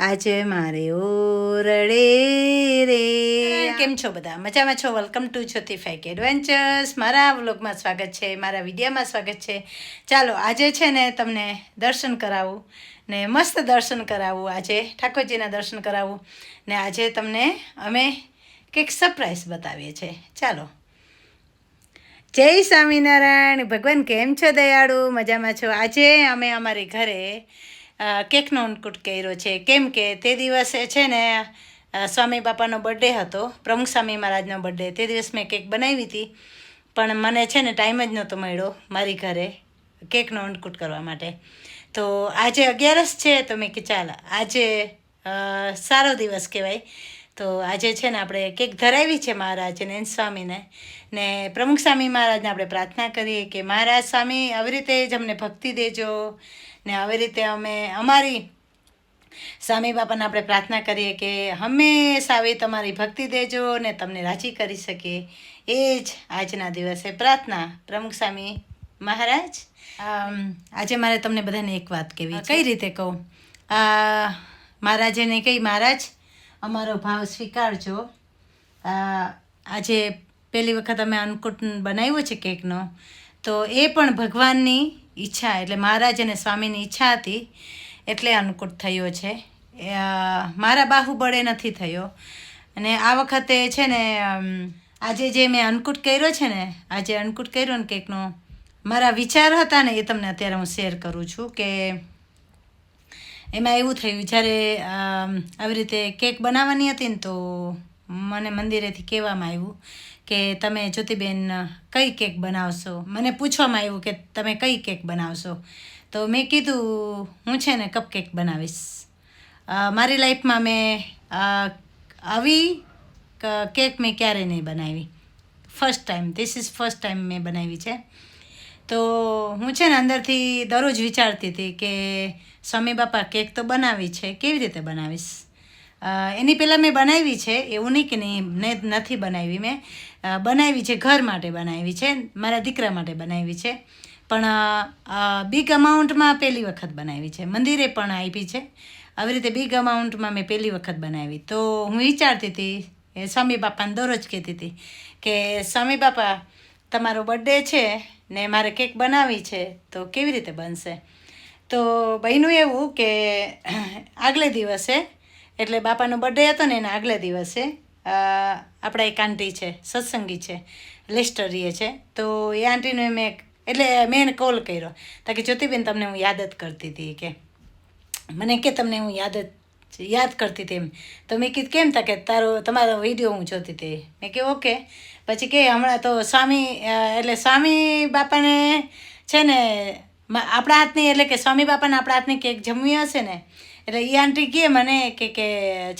આજે મારે ઓરડે રે. કેમ છો બધા? મજામાં છો? Welcome to Jyoti fake adventures મારા વ્લોગમાં સ્વાગત છે, મારા વિડીયામાં સ્વાગત છે. ચાલો, આજે છે ને તમને દર્શન કરાવું ને મસ્ત દર્શન કરાવું આજે, ઠાકોરજીના દર્શન કરાવું ને આજે તમને અમે કંઈક સરપ્રાઈઝ બતાવીએ છીએ. ચાલો. જય સ્વામિનારાયણ. ભગવાન, કેમ છો દયાળુ? મજામાં છો? આજે અમે અમારી ઘરે કેકનો અંકુટ કર્યો છે? કેમ કે તે દિવસે છે ને સ્વામી બાપાનો બર્થડે હતો, પ્રમુખ સ્વામી મહારાજનો બર્થડે તે દિવસ મેં કેક બનાવી હતી, પણ મને છે ને ટાઈમ જ નહોતો મળ્યો મારી ઘરે કેકનો અંકુટ કરવા માટે. તો આજે અગિયારસ છે, તો મેં કે ચાલ, આજે સારો દિવસ કહેવાય. તો આજે છે ને આપણે કેક ધરાવી છે મહારાજને સ્વામીને. ને પ્રમુખ સ્વામી મહારાજને આપણે પ્રાર્થના કરીએ કે મહારાજ સ્વામી, આવી રીતે જ અમને ભક્તિ દેજો. ને આવી રીતે અમે અમારી સ્વામી બાપાને આપણે પ્રાર્થના કરીએ કે હંમેશા આવી તમારી ભક્તિ દેજો ને તમને રાજી કરી શકીએ. એ જ આજના દિવસે પ્રાર્થના. પ્રમુખ સ્વામી મહારાજ આજે મારે તમને બધાને એક વાત કહેવી કઈ રીતે કહું? મહારાજેને કહી મહારાજ અમારો ભાવ સ્વીકારજો. આજે પહેલી વખત અમે અન્નકૂટ બનાવ્યો છે કેકનો. તો એ પણ ભગવાનની ઈચ્છા એટલે મહારાજ અને સ્વામીની ઈચ્છા હતી, એટલે અનુકૂળ થયો છે. મારા બાહુબળે નથી થયો. અને આ વખતે છે ને આજે જે મેં અન્નકૂટ કર્યો છે ને, આજે અન્નકૂટ કર્યો ને કેકનો, મારા વિચાર હતા ને એ તમને અત્યારે હું શેર કરું છું કે એમાં એવું થયું, જ્યારે આવી રીતે કેક બનાવવાની હતી ને તો મને મંદિરેથી કહેવામાં આવ્યું કે તમે જ્યોતિબેન કઈ કેક બનાવશો? મને પૂછવામાં આવ્યું કે તમે કઈ કેક બનાવશો? તો મેં કીધું, હું છે ને કપ કેક બનાવીશ મારી લાઈફમાં મેં આવી કેક મેં ક્યારેય નહીં બનાવી. First time this is first time મેં બનાવી છે. તો હું છે ને અંદરથી દરરોજ વિચારતી હતી કે સ્વામી બાપા કેક તો બનાવી છે, કેવી રીતે બનાવીશ? એની પહેલાં મેં બનાવી છે, એવું નહીં કે નહીં નથી બનાવી મેં. બનાવી છે, ઘર માટે બનાવી છે, મારા દીકરા માટે બનાવી છે. પણ બિગ અમાઉન્ટમાં પહેલી વખત બનાવી છે. મંદિરે પણ આપી છે. આવી રીતે બિગ અમાઉન્ટમાં મેં પહેલી વખત બનાવી. તો હું વિચારતી હતી, એ સ્વામી બાપાને દરરોજ કહેતી હતી કે, સ્વામી બાપા, તમારો બર્થડે છે ને મારે કેક બનાવી છે, તો કેવી રીતે બનશે? તો બન્યું એવું કે, આગલે દિવસે એટલે બાપાનો બર્થડે હતો ને એના આગલા દિવસે આપણા એક આંટી છે, સત્સંગી છે, લેસ્ટરીએ છે, તો એ આંટીને મેં એટલે મેં એને કોલ કર્યો. તો કે, જ્યોતિબેન, તમને હું યાદ જ કરતી હતી. કે, મને કે તમને હું યાદ જ, યાદ કરતી હતી એમ. તો મેં કીધું, કેમ? તા કે, તારો, તમારો વીડિયો હું જોતી હતી. મેં કે ઓકે. પછી કે, હમણાં તો સ્વામી એટલે સ્વામી બાપાને છે ને આપણા હાથની, એટલે કે સ્વામી બાપાને આપણા હાથની કેક જમવી હશે ને એટલે એ આંટી કહે મને કે કે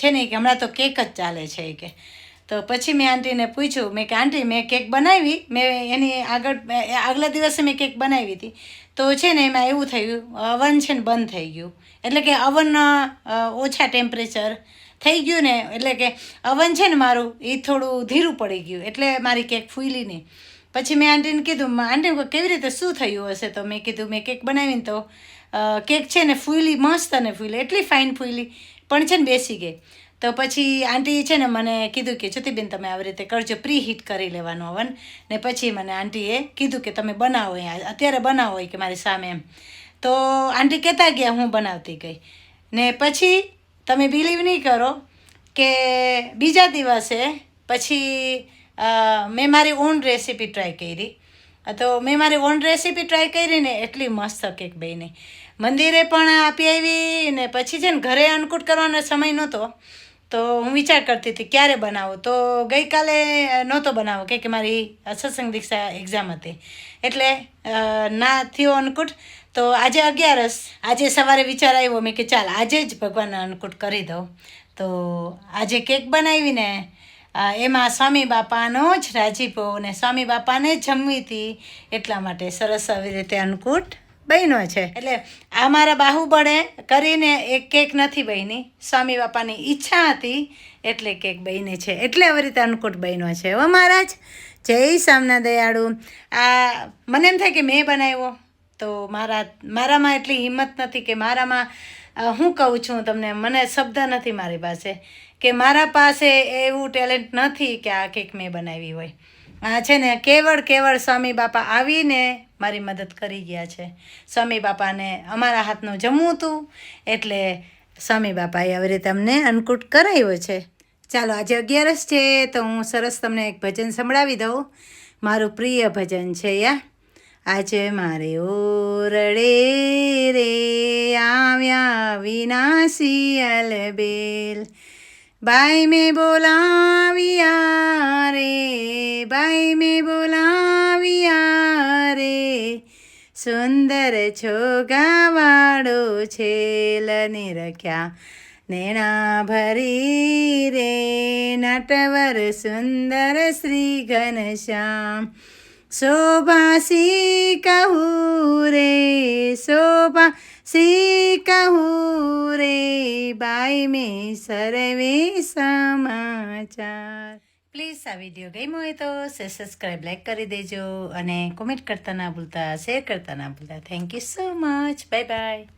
છે ને કે હમણાં તો કેક જ ચાલે છે કે. તો પછી મેં આંટીને પૂછ્યું, મેં કે, આંટી, મેં કેક બનાવી, મેં એની આગળ, આગલા દિવસે મેં કેક બનાવી હતી. તો છે ને એમાં એવું થયું, અવન છે ને બંધ થઈ ગયું. એટલે કે અવન ઓછા ટેમ્પરેચર થઈ ગયું ને, એટલે કે અવન છે ને મારું એ થોડું ધીરું પડી ગયું, એટલે મારી કેક ફૂલી નહીં. પછી મેં આંટીને કીધું, "મ- આંટી કેવી રીતે શું થયું હશે? તો મેં કીધું, મેં કેક બનાવીને તો કેક છે ને ફૂલી મસ્ત અને ફૂલી એટલી ફાઇન ફૂલી પણ છે ને બેસી ગઈ. તો પછી આંટી છે ને મને કીધું કે, જ્યોતિબેન, તમે આવી રીતે કરજો પ્રી હીટ કરી લેવાનું અવન ને પછી મને આંટીએ કીધું કે, તમે બનાવો અત્યારે બનાવો કે મારી સામે એમ. તો આંટી કહેતા ગયા, હું બનાવતી ગઈ. ને પછી તમે બિલીવ નહીં કરો કે બીજા દિવસે પછી મેં મારી ઓન રેસીપી ટ્રાય કરી. તો મેં મારી ઓન રેસીપી ટ્રાય કરી ને એટલી મસ્ત કેક બની. મંદિરે પણ આપી આવી ને પછી છે ને ઘરે અન્નકૂટ કરવાનો સમય નહોતો, તો હું વિચાર કરતી હતી ક્યારે બનાવું? તો ગઈકાલે નહોતો બનાવો કે મારી સત્સંગ દીક્ષા એક્ઝામ હતી. એટલે ના થયો અન્નકૂટ. તો આજે અગિયારસ, આજે સવારે વિચાર આવ્યો મેં કે ચાલ આજે જ ભગવાનને અન્નકૂટ કરી દઉં. તો આજે કેક બનાવીને એમાં સ્વામી બાપાનો જ રાજીપો અને સ્વામી બાપાને જમવી હતી. એટલા માટે સરસ આવી રીતે અન્નકૂટ બન્યો છે. એટલે આ મારા બાહુબળે કરીને એક કેક નથી બની. સ્વામી બાપાની ઈચ્છા હતી એટલે કેક બની છે. એટલે આવી રીતે અન્નકૂટ બન્યો છે. હો મહારાજ, જય સામના દયાળુ. આ, મને એમ થાય કે મેં બનાવ્યો. તો મારા, મારામાં એટલી હિંમત નથી કે મારામાં હું કહું છું તમને, મને શબ્દ નથી મારી પાસે. કે મારા પાસે એવું ટેલેન્ટ નથી કે આ કેક મેં બનાવી હોય. આ છે ને કેવળ કેવળ સ્વામી બાપા આવીને મારી મદદ કરી ગયા છે. સ્વામી બાપાને અમારા હાથનું જમવું હતું એટલે સ્વામી બાપાએ આવી રીતે અમને અન્નકૂટ કરાવ્યો છે. ચાલો, આજે અગિયારસ છે તો હું સરસ તમને એક ભજન સંભળાવી દઉં. મારું પ્રિય ભજન છે યા. આજે મારે ઓરડે રે આવ્યા વિનાશી અલબેલ બાઈ મેં બોલાવ્યા રે ભાઈ મેં બોલાવ્યા રે. સુંદર છોગાવાળો છેલને રખ્યા નેણા ભરી રે. નટવર સુંદર શ્રી ઘનશ્યામ શોભા સી કહું રે શોભા સી કહું રે બાઈ મેં સર્વે સમાચાર પ્લીઝ આ વીડિયો ગમ્યો હોય તો સબસ્ક્રાઈબ લાઈક કરી દેજો અને કોમેન્ટ કરતા ના ભૂલતા શેર કરતા ના ભૂલતા. Thank you so much bye bye